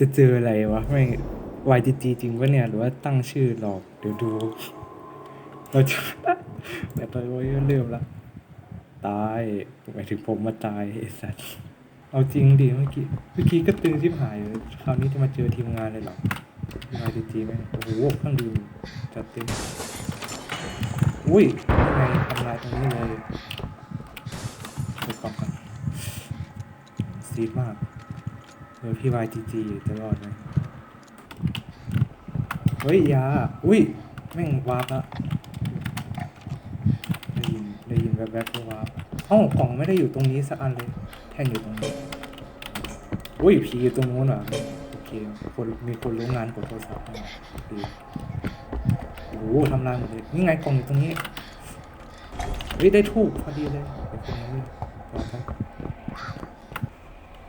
จะเจออะไรวะไม่ YTG จริงปะเนี่ย หรือว่าตั้งชื่อหลอก เดี๋ยวดู เราจะแต่ตอนนี้เริ่มละตายหมายถึงผมมาตายไอ้สัสเอาจริงดิเมื่อกี้เมื่อกี้ก็ตึงชิบหายเลยคราวนี้จะมาเจอทีมงานเลยเหรอ YTG ไหมโอ้โหเครื่องดื่มจัดเต็มอุ้ยยังไงทำลายตรงนี้เลยเปิดกล่องกันซีดมาก เออพี่ YTG จะรอดไหมเฮ้ยยาอุ้ยแม่งวาร์ปละได้ยินได้ยินแวบๆก็วาร์ปเอ้ากล่องไม่ได้อยู่ตรงนี้สักอันเลย แท่นอยู่ตรงนี้อุ้ยผีอยู่ตรงนู้นเหรอโอเคคนมีคนรู้งานกดโทรศัพท์ดีโอ้โหทำลายหมดเลยนี่ไงกล่องอยู่ตรงนี้เฮ้ยได้ทูบพอดีเลยเดี๋ยวคนนี้ไม่รอครับ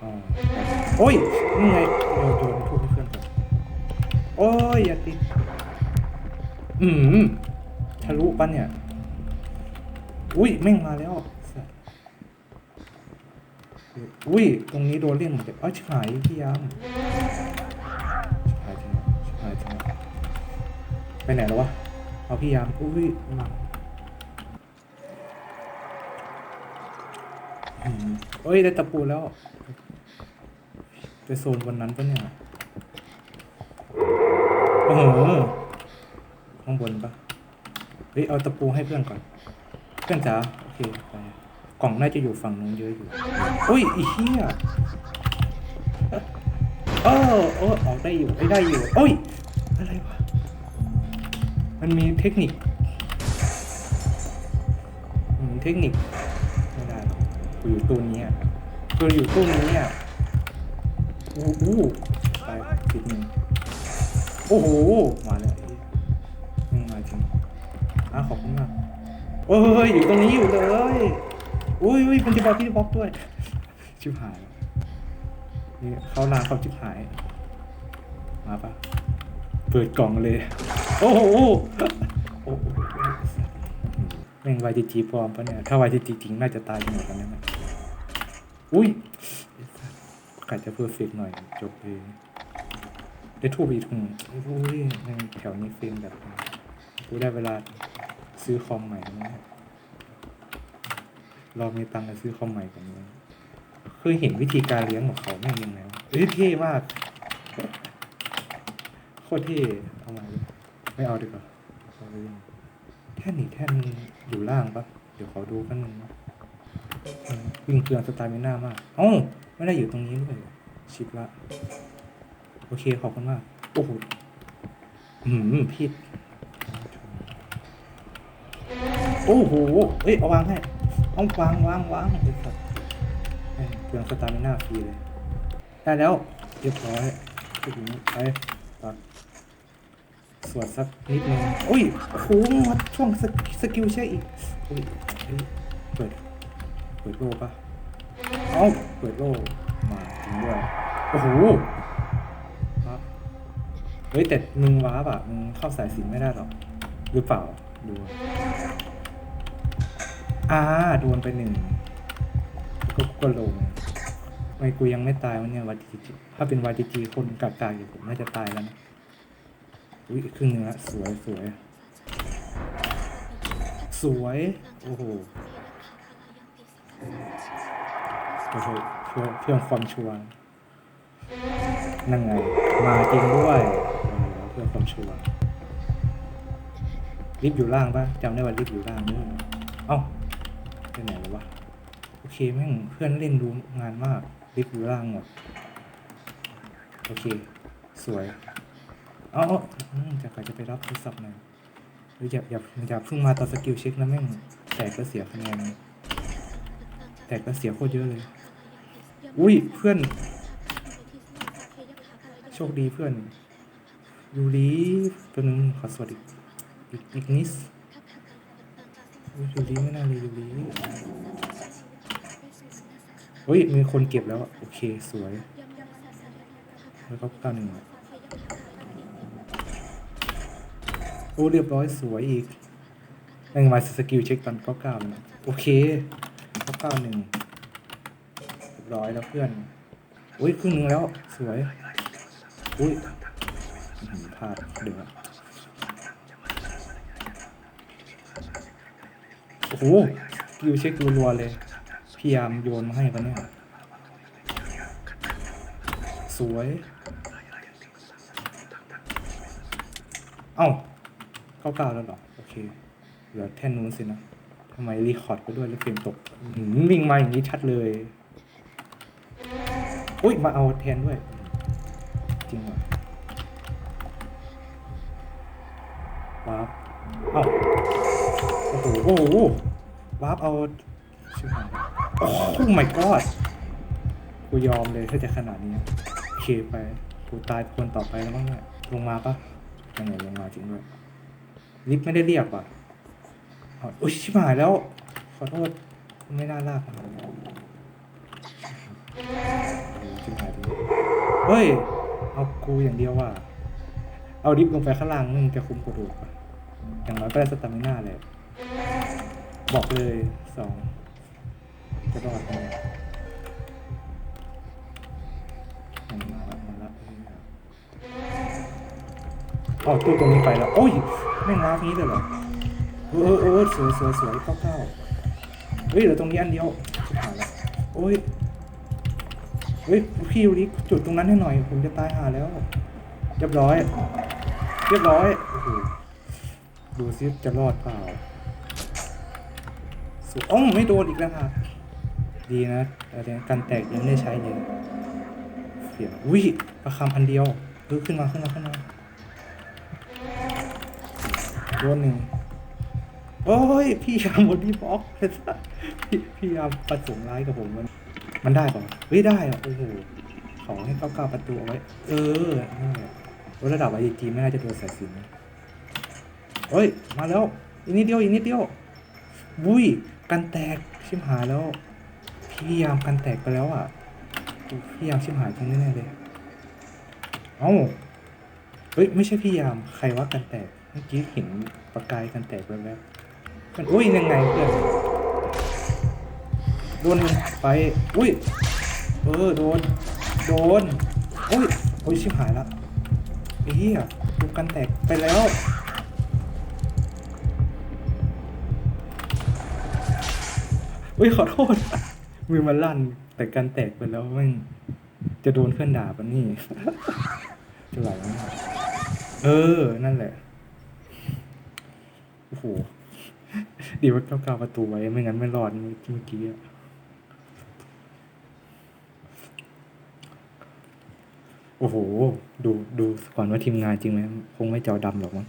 อ๋อ โอ้ยนี่ไงเราโยนทูบให้เพื่อนก่อนโอ้ยอย่าติดอืมทะลุปะเนี่ย อุ้ยแม่งมาแล้วอุ้ย ตรงนี้โดนเล่นหมดเลยเอ้ยชิบหายพี่ยามชิบหายจริงชิบหายจริงไปไหนแล้ววะ เอาพี่ยาม อุ้ยมาอืมเอ้ย ได้ตะปูแล้ว ซนวันนั้นปะเนี่ย โอ้โห ข้างบนปะเฮ้ย เอาตะปูให้เพื่อนก่อน เพื่อนจ๋า โอเคไปกล่องน่าจะอยู่ฝั่งนู้นเยอะอยู่ อุ้ยอีเหี้ยเออเออออกได้อยู่ไม่ได้อยู่ โอ้ย อะไรวะ มันมีเทคนิคเทคนิคไม่ได้อกกูอยู่ตู้นี้อะกูอยู่ตู้นี้อะ โอ้โหไปติดหนึ่งโอ้โห มาแล้วมึงมาจริงอะขอบคุณมากโอ้ยอยู่ตรงนี้อยู่เลยอุ้ยอุ้ยมันจะบอกพี่บล็อกด้วย ชิบหายนี่เขาลาเขาชิบหาย มาปะเปิดกล่องเลย โอ้โหโอ้โหแม่ง YTG ปลอมปะเนี่ย ถ้า YTG จริงน่าจะตายกันหมดกันแน่ๆอุ้ย กะจะเพอร์เฟกต์หน่อยจบเลยได้ทูบอีกถุงอุ้ยแม่งแถวนี้เฟรมแบบกูได้เวลาซื้อคอมใหม่แล้วนะเรามีตังค์จะซื้อคอมใหม่กันเลยเคยเห็นวิธีการเลี้ยงของเขาแม่งยังไงวะเฮ้ยเท่มากโคตรเท่เอามาไม่เอาดีกว่าแท่นนี่แท่นอยู่ล่างปะเดี๋ยวขอดูกันหนึ่งนะ วิ่งเกลือนสตล์มิน่ามาก เอ้า ไม่ได้อยู่ตรงนี้ด้วยชิปละ โอเค ขอบคุณมาก โอ้โหอืมผิด โอ้โห เอ้ย เอาวางให้เอาวางวางวางไอ้สัตว์แม่งเปลืองสตาร์มิน่าฟรีเลย ได้แล้ว เรียบร้อยไปถึงไปตัดสวดสักนิดนึงอุ้ยโอ้โหมช่วงสกิลใช่อีกอุ้ยเปิด เปิดโลปะเอ้าเปิดโลมาจริงด้วยโอ้โหครับเฮ้ยแต่มึงว้าบอะมึงเข้าสายสินไม่ได้หรอกหรือเปล่าดูอ่าโดนไปหนึ่งก็ก็ลงทำไม่กูยังไม่ตายวะเนี่ยวาจีจีถ้าเป็นวาจีจีคนกากๆอยู่ผมน่าจะตายแล้วนะอุ้ยครึ่งนึงละสวยสวยสวย โอ้โห โอ้โหเพื่อเพื่อความชัวร์นั่งไง มาจริงด้วยเพื่อความชัวร์ลิฟต์อยู่ล่างปะจำได้ว่าลิฟต์อยู่ล่างด้วยเอ้าไปไหนแล้ววะโอเคแม่งเพื่อนเล่นรู้งานมากลิฟต์อยู่ล่างหมดโอเค สวยเอาเอาจะใครจะไปรับโทรศัพท์หน่อยหรืออย่าอย่าอย่าเพิ่งมาตอนสกิลเช็คนะแม่งแตกก็เสียคะแนน ตกก็เสียโคตรเยอะเลย อุ้ยเพื่อน โชคดีเพื่อน ยูรีตัวนึงขอสวัสดีอีกอีกนิดอุ๊ยยูรีไม่น่าเลยยูรีเฮ้ยมีคนเก็บแล้ว โอเคสวย แล้วก็เก้าหนึ่งอะโอ้เรียบร้อยสวยอีกแม่งมาสกิลเช็คตอนเก้าเก้านะโอเค เก้าเก้าหนึ่งเรียบร้อยแล้วเพื่อนโอ้ยครึ่งนึงแล้ว สวย อุ้ยพลาดเดือดโอ้โหกิวเช็ครัวๆเลย พยายามโยนมาให้ปะเนี่ย สวย เอ้าเก้าเก้าแล้วหรอ โอเค เหลือแท่นนู้นสินะำไมรีคอร์ดไปด้วยแล้วเฟรมตกหือวิ่งมาอย่างนี้ชัดเลย อุ้ยมาเอาแทนด้วย จริงว่ะวาร์ปเอ้าโอ้โหโอ้โหวาร์ปเอาชิบหายโอ้โห my god กูยอมเลยถ้าจะขนาดนี้โอเคไปกูตายคนต่อไปแล้วมั้งเนี่ยลงมาปะยังไงลงมาจริงด้วยลิฟต์ไม่ได้เรียกว่ะ อุ้ยชิบหายแล้ว ขอโทษ ไม่น่าลากชิบหายเลยเฮ้ย เอากูอย่างเดียวว่ะ เอาลิฟลงไปข้างล่างนึงจะคุมกระดูกอย่างน้อยก็ได้สตามิน่าเลย บอกเลยสองจะรอดไหมมันมาละมันละเอาตู้ตรงนี้ไปแล้ว โอ้ยแม่งมานี้เลยเหรอ เออเออสวยสวยสวยเก้าเก้าเฮ้ยเหลือตรงนี้อันเดียวชิบหายแล้วโอ้ยเฮ้ยพี่ดูดิจุดตรงนั้นให้หน่อย ผมจะตายหาแล้ว เรียบร้อย เรียบร้อยโอ้โหดูซิจะรอดเปล่าสุดอ๋อไม่โดนอีกแล้วค่ะดีนะแต่กันแตกยังไม่ได้ใช้เลยเสียอุ้ยประคำพันเดียวเออขึ้นมาขึ้นมาขึ้นมาโดนหนึ่ง โอ้ย พี่ยามบนที่บล็อกพี่พี่ยามประสงค์ร้ายกับผมมัน มันได้ป่ะเฮ้ยได้อะโอ้โหขอให้เก้าเก้าประตูเอาไว้ เออนั่นแหละว่าระดับไอทีไม่น่าจะโดนสายสินเฮ้ย มาแล้ว อีกนิดเดียว อีกนิดเดียว บุ้ย กันแตก ชิมหายแล้ว พี่ยามกันแตกไปแล้วอะ พี่ยามชิมหายจริงแน่เลย เอ้า เฮ้ย ไม่ใช่พี่ยาม ใครว่ากันแตก เมื่อกี้เห็นประกายกันแตกแวบ มันอุ้ยยังไงเพื่อนโดนไปอุ้ยเออโดนโดนอุ้ยโอ้ยชิบหายละไอ้เหี้ยดูกันแตกไปแล้วอุ้ยขอโทษมือมันลั่นแต่กันแตกไปแล้วม่งจะโดนเพื่อนด่าปะนี่จะไหวไหมเออ นั่นแหละ โอ้โห ดีว่าต้องกาประตูไว้ ไม่งั้นไม่รอดเมื่อกี้อะโอ้โห ดูดูก่อนว่าทีมงานจริงไหมคงไม่จอดำหรอกมั้ง